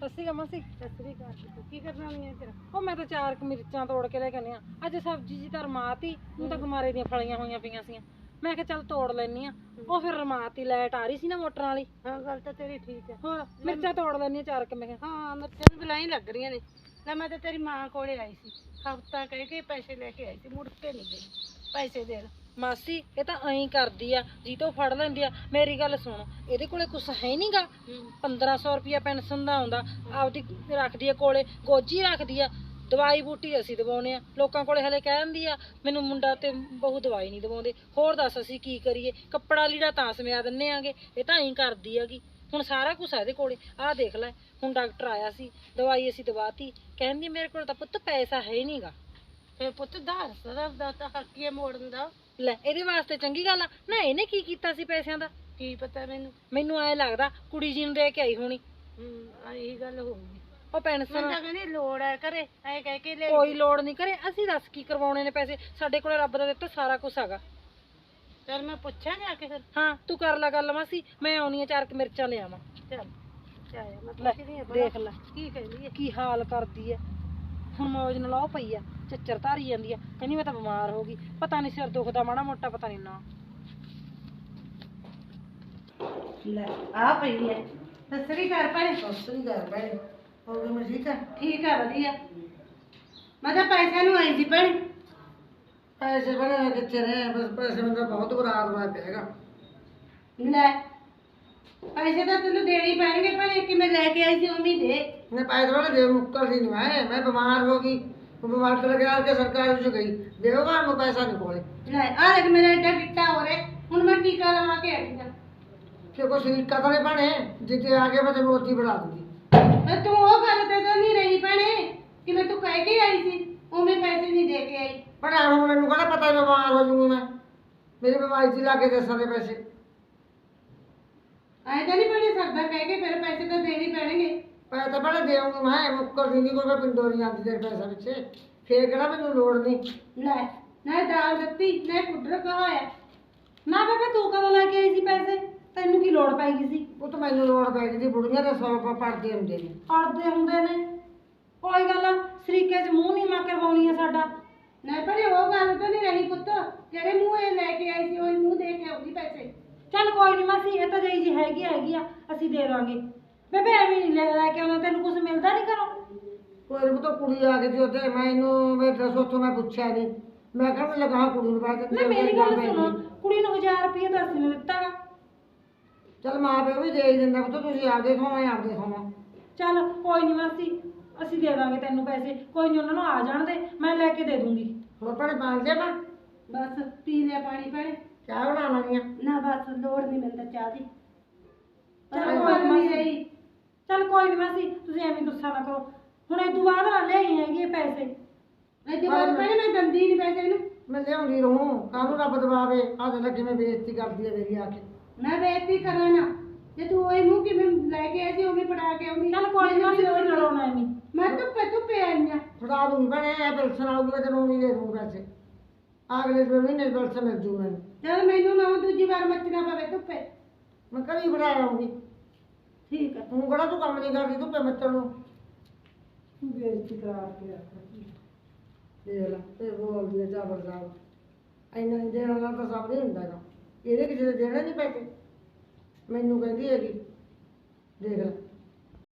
ਸੱਸੀ ਗਾ ਮਾਸੀ। ਸਸਰੀ ਘਰ ਤੂੰ ਕੀ ਕਰਨ ਵਾਲੀ ਹੈ ਤੇਰਾ ਉਹ ਮੈਂ ਤਾਂ ਚਾਰ ਕੁ ਮਿਰਚਾਂ ਤੋੜ ਕੇ ਲੈ ਕੇ ਆਉਂਦੀ ਆ। ਅੱਜ ਸਬਜ਼ੀ ਜੀ ਤਾਂ ਰਮਾਤੀ ਉਹ ਤਾਂ ਗੁਮਾਰੇ ਦੀਆਂ ਫਲੀਆਂ ਹੋਈਆਂ ਪਈਆਂ ਸੀਆਂ। ਮੈਂ ਕਿਹਾ ਚੱਲ ਤੋੜ ਲੈਣੀ ਆ। ਉਹ ਫਿਰ ਰਮਾਤੀ ਲਾਈਟ ਆ ਰਹੀ ਸੀ ਨਾ ਮੋਟਰਾਂ ਵਾਲੀ। ਹਾਂ ਗੱਲ ਤਾਂ ਤੇਰੀ ਠੀਕ ਹੈ ਹੋਰ ਮਿਰਚਾਂ ਤੋੜ ਲੈਣੀ ਆ ਚਾਰ ਕੁ ਮੈਂ ਕਿਹਾ। ਹਾਂ ਮਿਰਚਾਂ ਵੀ ਬਲਾਈ ਲੱਗ ਰਹੀਆਂ ਨੇ। ਲੈ ਮੈਂ ਤਾਂ ਤੇਰੀ ਮਾਂ ਕੋਲੇ ਆਈ ਸੀ। ਹਫਤਾ ਕਹਿ ਕੇ ਪੈਸੇ ਲੈ ਕੇ ਆਈ ਸੀ ਮੁੜ ਕੇ ਨਹੀਂ ਗਈ। ਪੈਸੇ ਦੇਣ ਮਾਸੀ, ਇਹ ਤਾਂ ਐਂ ਕਰਦੀ ਆ ਜੀ ਤੋਂ ਫੜ ਲੈਂਦੀ ਆ। ਮੇਰੀ ਗੱਲ ਸੁਣ, ਇਹਦੇ ਕੋਲੇ ਕੁਛ ਹੈ ਨਹੀਂਗਾ 1500 ਰੁਪਿਆ ਪੈਨਸ਼ਨ ਦਾ ਆਉਂਦਾ, ਆਪਦੀ ਰੱਖਦੀ ਆ ਕੋਲੇ, ਗੋਜੀ ਰੱਖਦੀ ਆ। ਦਵਾਈ ਬੂਟੀ ਅਸੀਂ ਦਵਾਉਨੇ ਆ, ਲੋਕਾਂ ਕੋਲੇ ਹਲੇ ਕਹਿ ਦਿੰਦੀ ਆ, ਮੈਨੂੰ ਮੁੰਡਾ ਤੇ ਬਹੁ ਦਵਾਈ ਨਹੀਂ ਦਵਾਉਂਦੇ। ਹੋਰ ਦੱਸ ਅਸੀਂ ਕੀ ਕਰੀਏ, ਕੱਪੜਾ ਲੀੜਾ ਤਾਂ ਸਮਿਆ ਦਿੰਨੇ ਆਗੇ, ਇਹ ਤਾਂ ਐਂ ਕਰਦੀ ਹੈਗੀ। ਹੁਣ ਸਾਰਾ ਕੁਝ ਆ ਇਹਦੇ ਕੋਲੇ, ਆਹ ਦੇਖ ਲੈ, ਹੁਣ ਡਾਕਟਰ ਆਇਆ ਸੀ, ਦਵਾਈ ਅਸੀਂ ਦਵਾਤੀ, ਕਹਿੰਦੀ ਮੇਰੇ ਕੋਲ ਤਾਂ ਪੁੱਤ ਪੈਸਾ ਹੈ ਨਹੀਂਗਾ ਫੇ ਪੁੱਤ ਧਾਰ ਸਰਬ ਦਾ ਤਾਂ ਹੱਕ ਹੀ ਹੈ ਮੋੜਨ ਦਾ। ਲੈ ਇਹਦੇ ਵਾਸਤੇ ਚੰਗੀ ਗੱਲ ਆ। ਨਾ ਇਹਨੇ ਕੀ ਕੀਤਾ ਸੀ ਪੈਸਿਆਂ ਦਾ? ਕੀ ਪਤਾ ਮੈਨੂੰ? ਮੈਨੂੰ ਐ ਲੱਗਦਾ ਕੁੜੀ ਜੀ ਨੂੰ ਦੇ ਕੇ ਆਈ ਹੋਣੀ। ਹੂੰ ਇਹੀ ਗੱਲ ਹੋਊਗੀ ਉਹ ਮੈਂ ਪੈਨਸ਼ਨ ਤਾਂ ਕਹਿੰਦੀ ਲੋੜ ਹੈ ਕਰੇ ਐ ਕਹਿ ਕੇ ਲੈ ਕੋਈ ਲੋੜ ਨਹੀਂ ਕਰੇ ਅਸੀਂ ਦੱਸ ਕੀ ਕਰਵਾਉਣੇ ਨੇ ਪੈਸੇ? ਸਾਡੇ ਕੋਲੇ ਰੱਬ ਦਾ ਦਿੱਤਾ ਸਾਰਾ ਕੁਝ ਹੈਗਾ। ਚਲ ਮੈਂ ਪੁੱਛਾਂ ਜਾ ਕੇ ਫਿਰ। ਹਾਂ ਤੂੰ ਕਰ ਲੈ ਗੱਲ ਮਾਸੀ ਮੈਂ ਆਉਣੀ ਆ ਚਾਰ ਕੁ ਮਿਰਚਾਂ ਲਿਆਵਾਂ ਚੱਲ ਚਾਇਆ ਮੈਂ ਲੈ ਪੁੱਛਦੀ ਹਾਂ ਦੇਖ ਲੈ। ਕੀ ਕਹਿੰਦੀ ਹੈ? ਕੀ ਹਾਲ ਕਰਦੀ ਐ ਹੁਣ ਮੌਜ ਨਾਲ ਉਹ ਪਈ ਆ ਚੱਚਰ ਧਾਰੀ ਜਾਂਦੀ ਆ ਕਹਿੰਦੀ ਮੈਂ ਤਾਂ ਬਿਮਾਰ ਹੋ ਗਈ ਪਤਾ ਨਹੀਂ ਸਿਰ ਦੁਖਦਾ ਮਾੜਾ ਮੋਟਾ ਪਤਾ ਨਹੀਂ ਨਾ। ਲੈ ਆ ਪਈ ਹੈ ਸਸਰੀ ਘਰ ਪੜੇ ਸਸਰੀ ਘਰ ਬੈਠ ਹੋ ਗਈ ਮੈਂ ਠੀਕ ਆ ਠੀਕ ਆ ਵਧੀਆ। ਮੈਂ ਤਾਂ ਪੈਸਿਆਂ ਨੂੰ ਆਈ ਸੀ ਭੈਣ। ਪੈਸੇ ਬਣੇ ਕਿੱਥੇ ਨੇ? ਬਸ ਪੈਸੇ ਮੈਨੂੰ ਬਹੁਤ ਬੁਰਾ ਹਾਲ ਹੋਇਆ ਪਿਆ ਹੈਗਾ। ਲੈ ਪੈਸੇ ਤਾਂ ਤੈਨੂੰ ਦੇਣੇ ਹੀ ਪੈਣਗੇ ਭਾਵੇਂ ਕਿਵੇਂ ਲੈ ਕੇ ਆਈ ਸੀ ਉਵੇਂ ਦੇ ਨੇ ਪੈਸੇ ਵਾਲੇ ਦੇ ਮੁੱਕਰ ਸੀ ਨਹੀਂ ਮੈਂ ਮੈਂ ਬਿਮਾਰ ਹੋ ਗਈ। ਉਹ ਬਿਮਾਰ ਕਰ ਗਿਆ ਕਿ ਸਰਕਾਰ ਵਿੱਚ ਗਈ। ਦੇਵਗਾ ਮੈਂ ਪੈਸਾ ਨਹੀਂ ਕੋਲੇ। ਲੈ ਆ ਦੇਖ ਮੇਰਾ ਐਡਾ ਗਿੱਟਾ ਹੋ ਰਿਹਾ। ਹੁਣ ਮੈਂ ਟੀਕਾ ਲਵਾ ਕੇ ਆਈ ਹਾਂ। ਕਿ ਕੁਛ ਨਿੱਕਾ ਤਾਂ ਨਹੀਂ ਬਣੇ ਜਿੱਤੇ ਆ ਕੇ ਮੈਂ ਮੋਤੀ ਬਣਾ ਦੂੰਗੀ। ਪਰ ਤੂੰ ਉਹ ਗੱਲ ਤੇ ਤਾਂ ਨਹੀਂ ਰਹੀ ਭੈਣੇ ਕਿ ਮੈਂ ਤੂੰ ਕਹਿ ਕੇ ਆਈ ਸੀ। ਉਵੇਂ ਪੈਸੇ ਨਹੀਂ ਦੇ ਕੇ ਆਈ। ਪਰ ਹੁਣ ਮੈਨੂੰ ਕਿਹੜਾ ਪਤਾ ਬਿਮਾਰ ਹੋ ਜੂੰ ਮੈਂ? ਮੇਰੀ ਬਿਮਾਰੀ ਦੀ ਲਾਗੇ ਦੱਸਾਂ ਦੇ ਪੈਸੇ। ਐ ਤਾਂ ਨਹੀਂ ਬਣੇ ਸਕਦਾ ਕਹਿ ਕੇ ਫਿਰ ਪੈਸੇ ਤਾਂ ਦੇਣੇ ਪੈਣਗੇ। ਪੈਸੇ ਤਾਂ ਬੜਾ ਦੇਉਂ ਮੈਂ ਮੁੱਕਰਦੀ ਨਹੀਂ ਕੋਈ ਪਿੰਡੋਂ ਨਹੀਂ ਆਉਂਦੀ ਤੇਰੇ ਪੈਸੇ ਪਿੱਛੇ। ਫੇਰ ਕਿਹੜਾ ਮੈਨੂੰ ਲੋੜ ਨਹੀਂ ਲੈ ਨਾ ਦਾਲ ਦਿੱਤੀ ਨਾ ਕੁੱਟਰ ਕਹਾਇਆ ਨਾ ਬਾਬਾ ਤੂੰ ਕਦੋਂ ਲੈ ਕੇ ਆਈ ਸੀ ਪੈਸੇ? ਤੈਨੂੰ ਕੀ ਲੋੜ ਪੈ ਗਈ ਸੀ? ਉਹ ਤਾਂ ਮੈਨੂੰ ਲੋੜ ਪੈ ਗਈ ਸੀ ਬੁੜੀਆਂ ਦਾ ਸੌ ਪਾ ਪੜਦੇ ਹੁੰਦੇ ਨੇ। ਅੜਦੇ ਹੁੰਦੇ ਨੇ? ਕੋਈ ਗੱਲ ਆ, ਸਰੀਕੇ 'ਚ ਮੂੰਹ ਨਹੀਂ ਮਾ ਕਰਵਾਉਣੀ ਸਾਡਾ। ਨਹੀਂ ਭਰੇ ਉਹ ਗੱਲ ਤਾਂ ਨਹੀਂ ਰਹੀ ਪੁੱਤ ਜਿਹੜੇ ਚੱਲ ਕੋਈ ਨਹੀਂ ਮਾਸੀ ਇਹ ਤਾਂ ਜਈ ਜੀ ਹੈਗੀ ਹੈਗੀ ਆ ਅਸੀਂ ਦੇ ਦਾਂਗੇ। ਬੇਬੇ ਐਵੇਂ ਨਹੀਂ ਲੈ ਲੈ ਕੇ ਆਉਂਦਾ ਤੈਨੂੰ ਕੁਝ ਮਿਲਦਾ ਨਹੀਂ ਕਰੋ ਕੋਈ ਉਹ ਤਾਂ ਕੁੜੀ ਆ ਗਈ ਸੀ ਉੱਥੇ ਮੈਨੂੰ ਮੇਰੇ ਦੱਸ ਉੱਥੋਂ ਮੈਂ ਪੁੱਛਿਆ ਨਹੀਂ ਮੈਂ ਕਿਹਾ ਮੈਂ ਲਗਾ ਕੁੜੀ ਨੂੰ ਬਾਅਦ ਨਾ ਮੇਰੀ ਗੱਲ ਸੁਣੋ ਕੁੜੀ ਨੂੰ 1000 ਰੁਪਏ ਅਸੀਂ ਨੇ ਦਿੱਤਾ ਗਾ। ਚਲ ਮਾਂ ਪਿਓ ਵੀ ਦੇ ਹੀ ਦਿੰਦਾ ਪੁੱਤ ਤੁਸੀਂ ਆਪਦੇ ਥੋਂ ਆਪਦੇ ਥੋਂ ਚੱਲ ਕੋਈ ਨਹੀਂ ਮਾਸੀ ਅਸੀਂ ਦੇ ਦਾਂਗੇ ਤੈਨੂੰ ਪੈਸੇ। ਕੋਈ ਨਹੀਂ ਉਹਨਾਂ ਨੂੰ ਆ ਜਾਣ ਦੇ ਮੈਂ ਲੈ ਕੇ ਦੇ ਦੂੰਗੀ। ਹੋਰ ਭੈਣੇ ਪਾਲ ਜੇ ਮੈਂ? ਬਸ ਪੀ ਲਿਆ ਪਾਣੀ ਭੈਣੇ। ਚਾਹ ਬਣਾ ਲੈਣੀ ਆ। ਨਾ ਬਸ ਲੋੜ ਨਹੀਂ ਮੈਨੂੰ ਤਾਂ ਚਾਹ ਦੀ। ਚੱਲ ਚੱਲ ਕੋਈ ਕੋਈ ਨਹੀਂ ਰਹੀ ਚੱਲ ਕੋਈ ਨਹੀਂ ਮਾਸੀ ਤੁਸੀਂ ਐਵੇਂ ਗੁੱਸਾ ਨਾ ਕਰੋ। ਹੁਣ ਇਹ ਤੋਂ ਬਾਅਦ ਨਾ ਲਿਆਈ ਹੈਗੀ ਇਹ ਪੈਸੇ। ਇਹ ਬਾਅਦ ਭੈਣੇ ਮੈਂ ਦੰਦੀ ਨਹੀਂ ਪੈਸੇ ਇਹਨੂੰ। ਮੈਂ ਲਿਆਉਂਦੀ ਰਹੂੰ। ਕਾਹਨੂੰ ਰੱਬ ਦਬਾਵੇ। ਆ ਦੇ ਕਿਵੇਂ ਬੇਇੱਜ਼ਤੀ ਕਰਦੀ ਹੈ ਮੇਰੀ ਆ ਕੇ। ਮੈਂ ਬੇਇੱਜ਼ਤੀ ਕਰਾਂ ਨਾ। ਜੇ ਤੂੰ ਉਹੀ ਮੂੰਹ ਕਿਵੇਂ ਲੈ ਕੇ ਆਈ ਸੀ ਉਵੇਂ ਫੜਾ ਕੇ ਆਉਂਦੀ। ਚੱਲ ਕੋਈ ਨਹੀਂ ਮਾਸੀ ਤੁਸੀਂ ਲੜਾਉਣਾ ਐਵੇਂ। ਮੈਂ ਧੁੱਪੇ ਧੁੱਪੇ ਆਈ ਆ। ਫੜਾ ਦੂੰਗੀ ਭੈਣੇ ਇਹ ਪੈਨਸ਼ਨ ਆਊਗੀ ਮੈਂ ਤੈਨੂੰ ਨਹੀਂ ਦੇ ਦੂੰ ਪੈਸੇ। ਅਗਲੇ ਦੋ ਮਹੀਨੇ ਪੈਨਸ਼ਨ ਮਿਲ ਜੂ ਮੈਨੂੰ। ਚੱਲ ਮੈਨੂੰ ਨਾ ਦੂਜੀ ਵਾਰ ਮੱਚਣਾ ਪਵੇ ਧੁੱਪੇ। ਮੈਂ ਕਦੀ ਫੜਾ ਆਉਂਗੀ ਠੀਕ ਹੈ ਤੂੰ ਕਿਹੜਾ ਤੂੰ ਕੰਮ ਨਹੀਂ ਕਰਦੀ ਤੂੰ ਪੇ ਮੱਤਰ ਨੂੰ? ਬੇਇੱਜ਼ਤੀ ਕਰਾ ਕੇ ਆਖਦੀ ਦੇਖ ਲੈ ਤੇ ਬੋਲਦੀ ਹੈ ਸਾਹਿਬ। ਇੰਨਾ ਨਹੀਂ ਦੇਣ ਵਾਲਾ ਤਾਂ ਸਭ ਨਹੀਂ ਹੁੰਦਾ ਗਾ ਇਹਦੇ ਕਿਸੇ ਦੇ ਦੇਣਾ ਨਹੀਂ ਪੈਸੇ। ਮੈਨੂੰ ਕਹਿੰਦੀ ਹੈਗੀ ਦੇਖ ਲੈ।